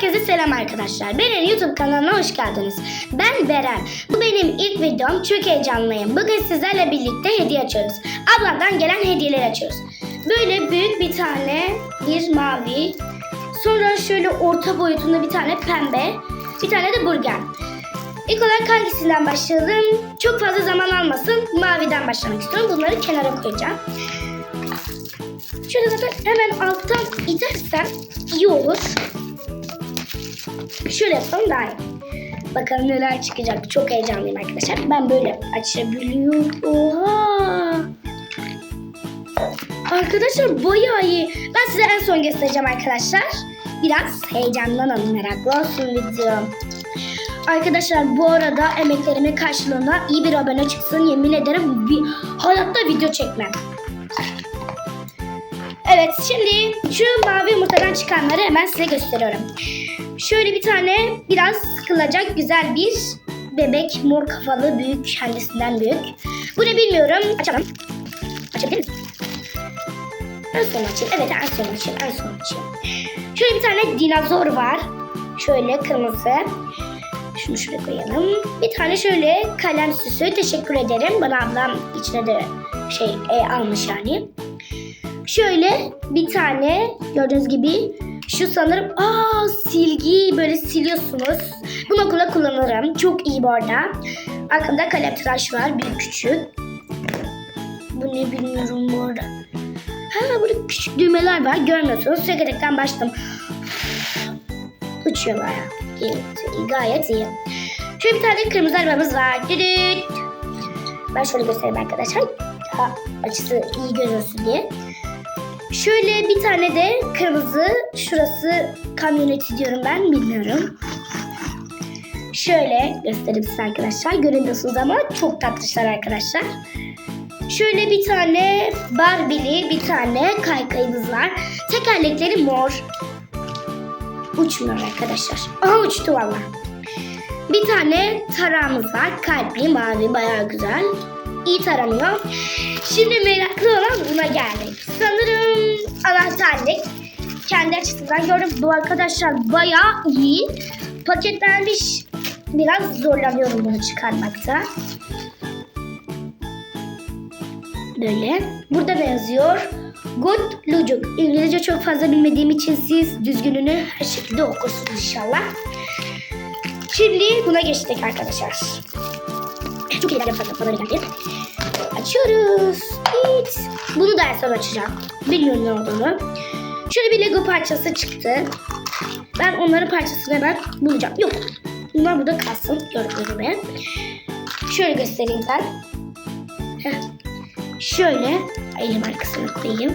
Herkese selam arkadaşlar. Benim YouTube kanalına hoş geldiniz. Ben Beren. Bu benim ilk videom. Çok heyecanlıyım. Bugün sizlerle birlikte hediye açıyoruz. Ablamdan gelen hediyeleri açıyoruz. Böyle büyük bir tane bir mavi. Sonra şöyle orta boyutunda bir tane pembe. Bir tane de burger. İlk olarak hangisinden başlayalım? Çok fazla zaman almasın. Maviden başlamak istiyorum. Bunları kenara koyacağım. Şöyle zaten hemen alttan itersem iyi olur. Şöyle yapalım daha iyi. Bakalım neler çıkacak. Çok heyecanlıyım arkadaşlar. Ben böyle açabiliyorum. Oha! Arkadaşlar bayağı iyi. Ben size en son göstereceğim arkadaşlar. Biraz heyecanlanın. Meraklı olsun videom. Arkadaşlar bu arada emeklerimin karşılığında iyi bir abone çıksın. Yemin ederim bir, hayatta video çekmem. Evet şimdi şu mavi yumurtadan çıkanları hemen size gösteriyorum. Şöyle bir tane biraz sıkılacak güzel bir bebek mor kafalı büyük kendisinden büyük. Bu ne bilmiyorum. Açalım. Açabilir misin? En son açayım. Evet en son açayım. En son açayım. Şöyle bir tane dinozor var. Şöyle kırmızı. Şunu şuraya koyalım. Bir tane şöyle kalem süsü. Teşekkür ederim. Bana ablam içine de şey e, almış yani. Şöyle bir tane gördüğünüz gibi şu sanırım aa silgi böyle siliyorsunuz. Bunu okula kullanırım. Çok iyi bu arada. Arkamda kalem tıraş var büyük küçük. Bu ne bilmiyorum bu arada. Ha burada küçük düğmeler var görmüyorsunuz. Sekerekten başladım. Uçuyor bayağı. İyi, iyi, gayet iyi. Şöyle bir tane kırmızı arabamız var. Düdüt. Ben şöyle göstereyim arkadaşlar. Daha açısı iyi görünsün diye. Şöyle bir tane de kırmızı, şurası kamyoneti diyorum ben bilmiyorum. Şöyle göstereyim size arkadaşlar. Görünüyorsunuz ama çok tatlışlar arkadaşlar. Şöyle bir tane Barbie'li bir tane kaykayımız var. Tekerlekleri mor. Uçmuyor arkadaşlar. Aha uçtu valla. Bir tane tarağımız var. Kalpli mavi bayağı güzel. İyi taranıyor. Şimdi meraklı olan buna geldik. Sanırım anahtarlık. Kendi açısından gördüm. Bu arkadaşlar bayağı iyi. Paketlenmiş. Biraz zorlanıyorum bunu çıkarmakta. Böyle. Burada ne yazıyor? Good Lucuk. İngilizce çok fazla bilmediğim için siz düzgününü her şekilde okursunuz inşallah. Şimdi buna geçtik arkadaşlar. Çok ileride fazla bana geldi. Açıyoruz. Evet. Bunu da en son açacağım. Bilmiyorum ne olduğunu. Şöyle bir Lego parçası çıktı. Ben onların parçasını hemen bulacağım. Yok. Bunlar burada kalsın. Gördüğünüz. Şöyle göstereyim ben. Şöyle elim arkasına koyayım.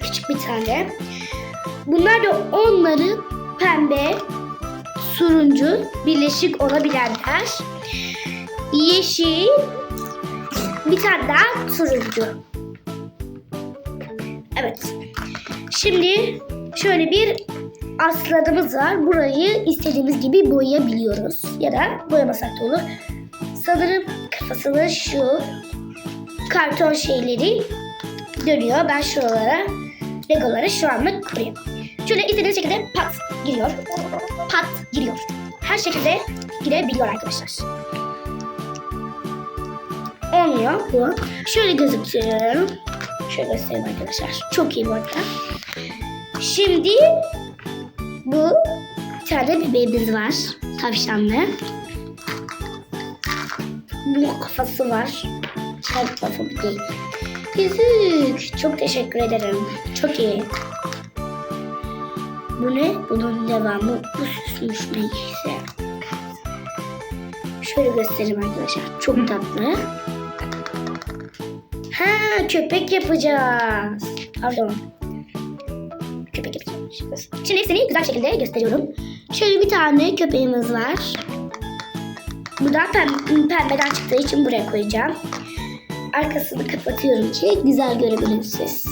Küçük bir tane. Bunlar da onları pembe, turuncu, birleşik olabilenler. Yeşil, bir tane daha turuncu. Evet. Şimdi şöyle bir aslanımız var. Burayı istediğimiz gibi boyayabiliyoruz. Ya da boyamasak da olur. Sanırım kafasını şu karton şeyleri dönüyor. Ben şuralara legoları şu anlık kurayım. Şöyle istediğiniz şekilde pat giriyor. Pat giriyor. Her şekilde girebiliyor arkadaşlar. Olmuyor bu. Şöyle gözüküyor. Şöyle göstereyim arkadaşlar. Çok iyi bu arada. Şimdi bu bir tane bebeğimiz var. Tavşanlı. Bunun kafası var. Her bir değil. Yüzük. Çok teşekkür ederim. Çok iyi. Bu ne? Bunun devamı bu süsmüş neyse. Şöyle göstereyim arkadaşlar. Çok tatlı. Köpek yapacağız. Pardon. Köpek yapacağız. Şimdi hepsini güzel şekilde gösteriyorum. Şöyle bir tane köpeğimiz var. Buradan pem pembeden çıktığı için buraya koyacağım. Arkasını kapatıyorum ki güzel görebilin siz.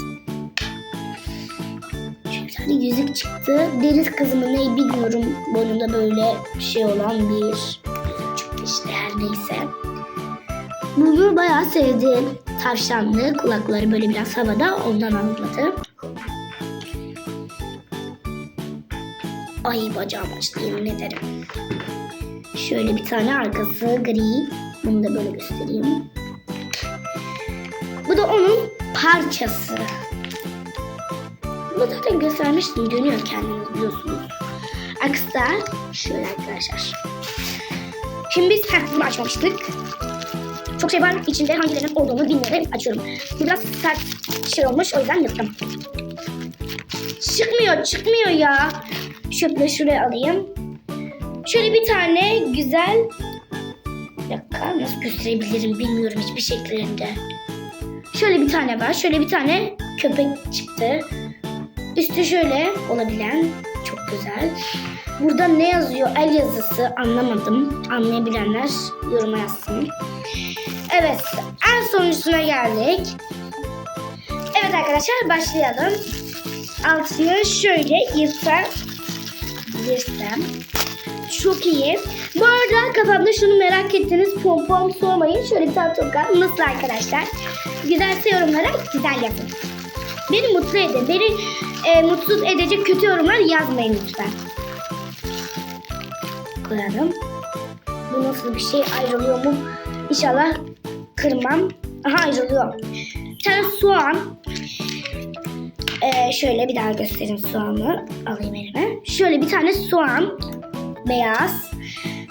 Şöyle bir tane yüzük çıktı. Deniz kızı mı ne bilmiyorum. Boynunda böyle şey olan bir çıktı işte her neyse. Bunu bayağı sevdim. Tavşanlı, kulakları böyle biraz havada ondan anladım. Ay bacağım açtı yemin ederim. Şöyle bir tane arkası gri. Bunu da böyle göstereyim. Bu da onun parçası. Bunu zaten göstermiştim. Dönüyor kendiniz biliyorsunuz. Aksi da şöyle arkadaşlar. Şimdi biz heh, bunu açmamıştık. Çok şey var. İçinde hangilerinin olduğunu bilmiyorum. Açıyorum. Bu biraz sert şey olmuş. O yüzden yırttım. Çıkmıyor, çıkmıyor ya. Şöyle şuraya alayım. Şöyle bir tane güzel... Bir dakika nasıl gösterebilirim bilmiyorum hiçbir şekilde. Şöyle bir tane var. Şöyle bir tane köpek çıktı. Üstü şöyle olabilen. Çok güzel. Burada ne yazıyor? El yazısı anlamadım. Anlayabilenler yoruma yazsın. Evet en sonuncusuna geldik. Evet arkadaşlar başlayalım. Altını şöyle yırtsam. Yırtsam. Çok iyi. Bu arada kafamda şunu merak ettiniz. Pompon sormayın. Şöyle bir tane toka. Nasıl arkadaşlar? Güzelse yorumlara güzel yazın. Beni mutlu edin. Beni e, mutsuz edecek kötü yorumlar yazmayın lütfen. Koyalım. Bu nasıl bir şey ayrılıyor mu? İnşallah kırmam. Aha ayrılıyor. Bir tane soğan. Ee, şöyle bir daha göstereyim soğanı. Alayım elime. Şöyle bir tane soğan. Beyaz.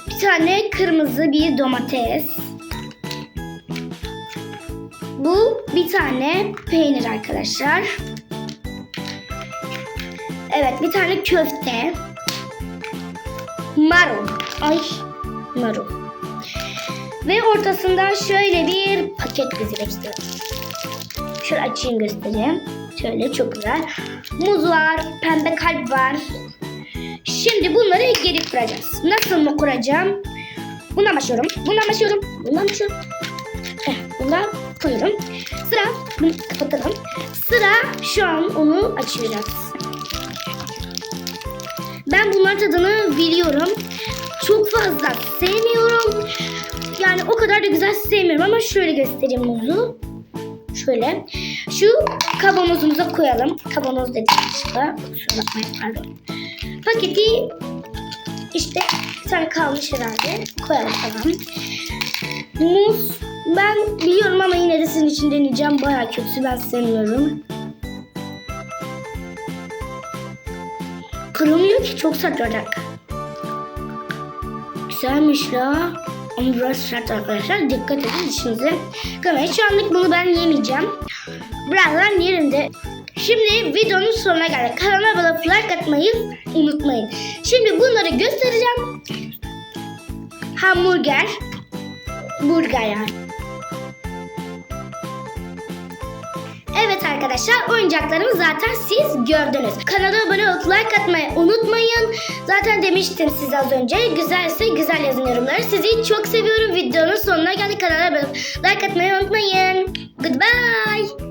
Bir tane kırmızı bir domates. Bu bir tane peynir arkadaşlar. Evet bir tane köfte. Marul. Ay marul. Ve ortasında şöyle bir paket bekliyor. Şöyle açayım göstereyim. Şöyle çok güzel. Muz var, pembe kalp var. Şimdi bunları geri kuracağız. Nasıl mı kuracağım? Bundan başlıyorum. Bundan başlıyorum. Bundan başlıyorum. Heh, bundan koyuyorum. Sıra bunu kapatalım. Sıra şu an onu açacağız. Ben bunların tadını biliyorum. Çok fazla sevmiyorum. Yani o kadar da güzel sevmiyorum ama şöyle göstereyim muzu. Şöyle. Şu kavanozumuza koyalım. Başka. Kusura bakmayın pardon. Paketi işte bir tane kalmış herhalde. Koyalım tamam. Muz ben biliyorum ama yine de sizin için deneyeceğim. Baya kötü ben sevmiyorum. Kırılmıyor ki çok sert olacak. Güzelmiş la. Ama biraz sert arkadaşlar. Dikkat edin dişinize. Kırmayın. Şu anlık bunu ben yemeyeceğim. Birazdan yerim de. Şimdi videonun sonuna geldik. Kanalıma abone olup like atmayı unutmayın. Şimdi bunları göstereceğim. Hamburger. Burger yani. Evet arkadaşlar oyuncaklarımı zaten siz gördünüz. Kanala abone olup like atmayı unutmayın. Zaten demiştim size az önce. Güzelse güzel yazın yorumları. Sizi çok seviyorum. Videonun sonuna geldik. Kanala abone olup like atmayı unutmayın. Goodbye.